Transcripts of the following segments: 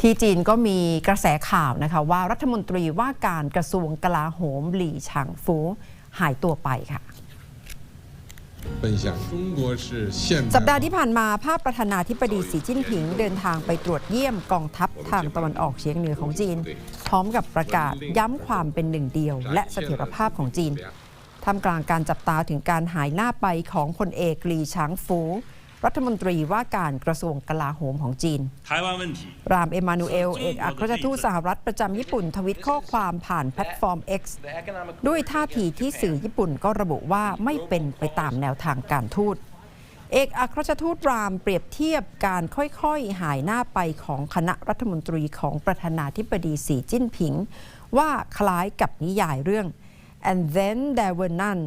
ที่จีนก็มีกระแสข่าวนะคะว่ารัฐมนตรีว่าการกระทรวงกลาโหมหลี่ฉางฟูหายตัวไปค่ะสัปดาห์ที่ผ่านมาภาพประธานาธิบดีสีจิ้นผิงเดินทางไปตรวจเยี่ยมกองทัพทางตะวันออกเฉียงเหนือของจีน พร้อมกับประกาศย้ำความเป็นหนึ่งเดียว และเสถียรภาพของจีนท่ามกลางการจับตาถึงการหายหน้าไปของพลเอกหลีฉางฟู รัฐมนตรีว่าการกระทรวงกลาโหมของจีน รามเอมานูเอล เอกอัครราชทูตสหรัฐประจำญี่ปุ่นทวิตข้อความผ่านแพลตฟอร์ม X ด้วยท่าทีที่สื่อญี่ปุ่นก็ระบุว่าไม่เป็นไปตามแนวทางการทูตเอกอัครราชทูตรามเปรียบเทียบการค่อยๆ หายหน้าไปของคณะรัฐมนตรีของประธานาธิบดีสีจิ้นผิง ว่าคล้ายกับนิยายเรื่อง and then there were none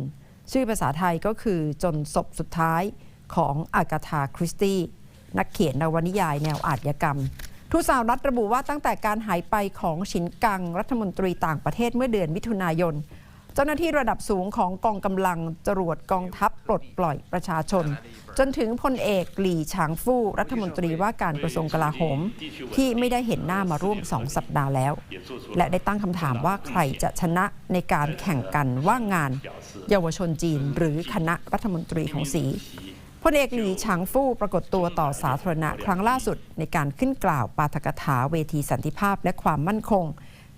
ชื่อภาษาไทยก็คือจนศพสุดท้าย ของอากาธาคริสตี้นักเขียนนวนิยายแนวอาชญากรรมทูตสหรัฐระบุว่าตั้งแต่การหายไปของฉินกังรัฐมนตรีต่างประเทศเมื่อเดือนมิถุนายน เจ้าหน้าที่ระดับสูงของกองกำลังจรวดกองทัพปลดปล่อยประชาชน จนถึงพลเอกหลี่ฉางฟู่รัฐมนตรีว่าการกระทรวงกลาโหม ที่ไม่ได้เห็นหน้ามาร่วมสองสัปดาห์แล้ว และได้ตั้งคำถามว่าใครจะชนะในการแข่งกันว่างงาน เยาวชนจีน หรือคณะรัฐมนตรีของสี พลเอกหลีฉางฟู่ปรากฏตัวต่อสาธารณะครั้งล่าสุดในการขึ้นกล่าวปาฐกถาเวทีสันติภาพและความมั่นคง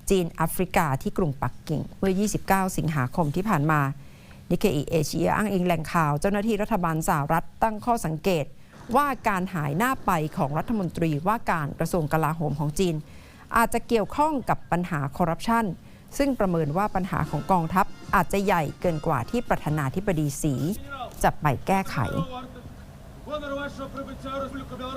จีนแอฟริกาที่กรุงปักกิ่ง เมื่อ 29 สิงหาคมที่ผ่านมานิเคอิเอเชียอ้างอิงแหล่งข่าว เจ้าหน้าที่รัฐบาลสหรัฐตั้งข้อสังเกต ว่าการหายหน้าไปของรัฐมนตรีว่าการกระทรวงกลาโหมของจีน อาจจะเกี่ยวข้องกับปัญหาคอร์รัปชันซึ่งประเมินว่าปัญหาของกองทัพอาจจะใหญ่เกินกว่าที่ประธานาธิบดีสีจะไปแก้ไข подарувавшого прибиття Республіку Білорусь.